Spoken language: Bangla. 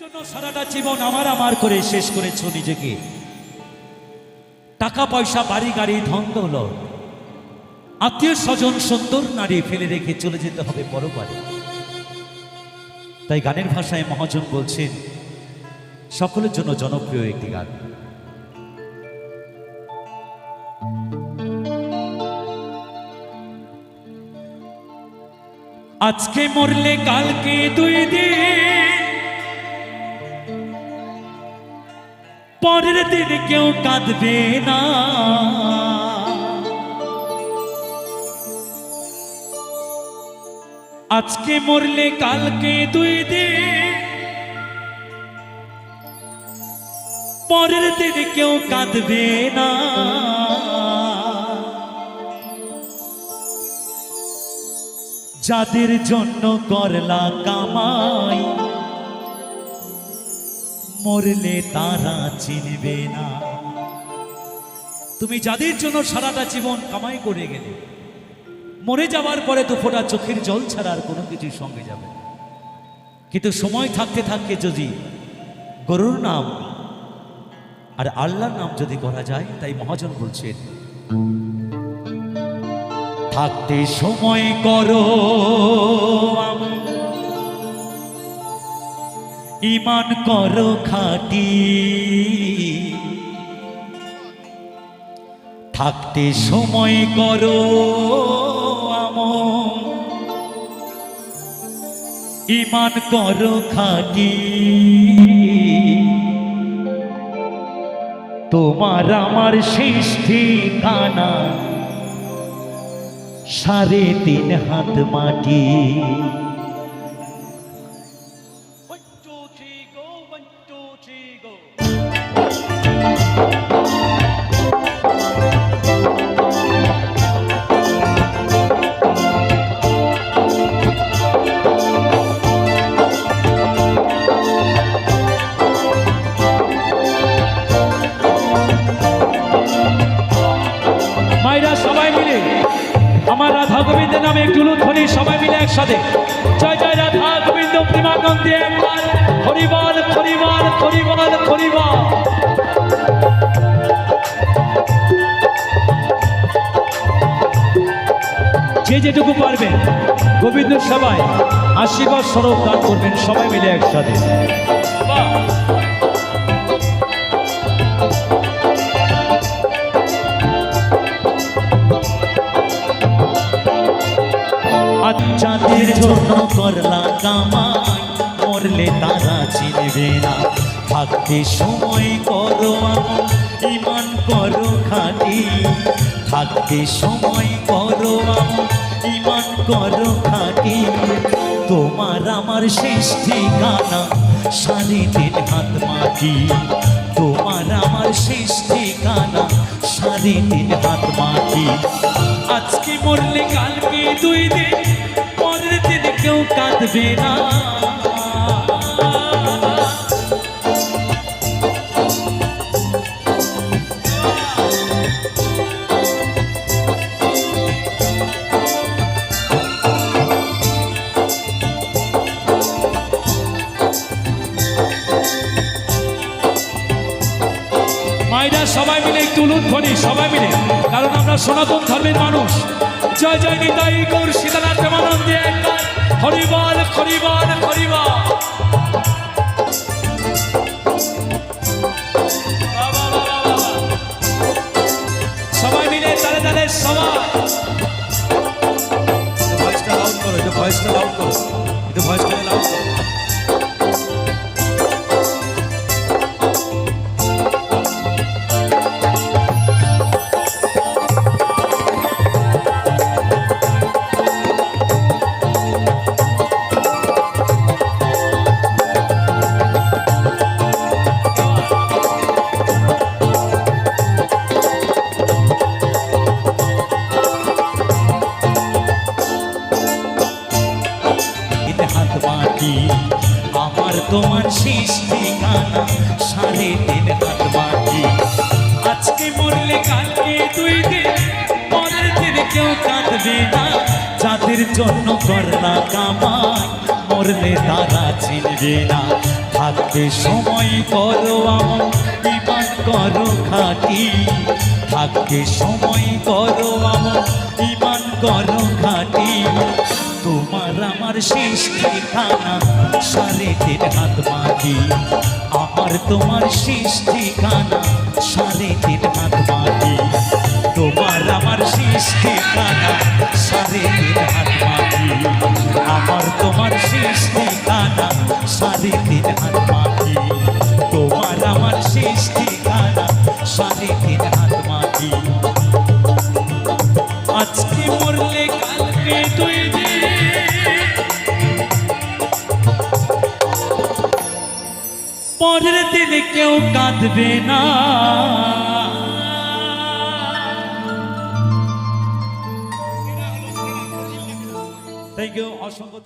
জন্য সারাটা জীবন আমার আমার করে শেষ করেছ নিজেকে। টাকা, পয়সা, বাড়ি, গাড়ি, ধন, দৌলত। আত্মীয় স্বজন, সুন্দর নারী ফেলে রেখে চলে যেতে হবে তাই গানের ভাষায় মহাজন বলছেন, সকলের জন্য জনপ্রিয় একটি গান। আজকে মরলে কালকে দুই দিন পরের দিন কেউ কাঁদবে না। আজকে মরলে কালকে দুই দিন। পরের দিন কেউ কাঁদবে না। যাদের জন্য করলা কামাই মরলে তারা চিনবে না। তুমি যাদের জন্য সারাটা জীবন কামাই করে গেলে, মরে যাওয়ার পরে তো ফোটা চোখের জল ছাড়া আর কোনো কিছুর সঙ্গে যাবে কিন্তু সময় থাকতে থাকতে যদি গরুর নাম আর আল্লাহর নাম যদি করা যায়, তাই মহাজন বলছেন, থাকতে সময় করো আম- ইমান করো খাটি। থাকতে সময় করো ইমান করো খাটি। তোমার আমার শেষ ঠিকানা। সাড়ে তিন হাত মাটি। ধ্বনি সবাই মিলে একসাথে। জয় জয় রাধা গোবিন্দ প্রেমানন্দে একবার। হরিবল হরিবল হরিবল হরিবল। যে যেটুকু পারবেন গোবিন্দ সবাই আশীর্বাদ স্বরূপ দান করবেন সবাই মিলে একসাথে। জন্য করলা কামাই মরলে তারা চিনবে না। থাকতে সময় করো ইমান করো খাটি। থাকতে সময় করো ইমান করো খাটি। তোমার আমার শেষ ঠিকানা, সাড়ে তিন হাত মাটি। তোমার আমার শেষ ঠিকানা, সাড়ে তিন হাত মাটি। আজকে মরলে কালকে দুই দিন কেউ কাঁদবে না। সবাই মিলে একটু উলুধ্বনি সবাই মিলে। কারণ আমরা সনাতন ধর্মের মানুষ। জয় জয় নিতাই হরিবার হরিবার বাহ। সবাই মিলে তালে তালে সবাই ভয়েসটা লাউড করো ভয়েসটা লাউড করো আমার তোমার শেষ ঠিকানা সাড়ে তিন হাত মাটি আজকে মরলে কালকে দুই দিন কেউ কাঁদবে না। যাদের জন্য করলা কামাই, মরলে তারা চিনবে না। থাকতে সময় করো আমন ইমান করো খাটি। থাকতে সময় করো আমন ইমান করো খাটি। আমার শেষ ঠিকানা। সাড়ে তিন হাত মাটি আমার তোমার শেষ ঠিকানা। সাড়ে তিন হাত মাটি তোমার আমার শেষ ঠিকানা। সাড়ে তিন হাত মাটি আমার তোমার শেষ ঠিকানা। সাড়ে হাত মাটি তোমার আমার শেষ ঠিকানা। সাড়ে হাত মাটি আজকে মরলে কালকে তুই দিনে কেউ কাঁদবে না থ্যাংক ইউ অসংখ্য।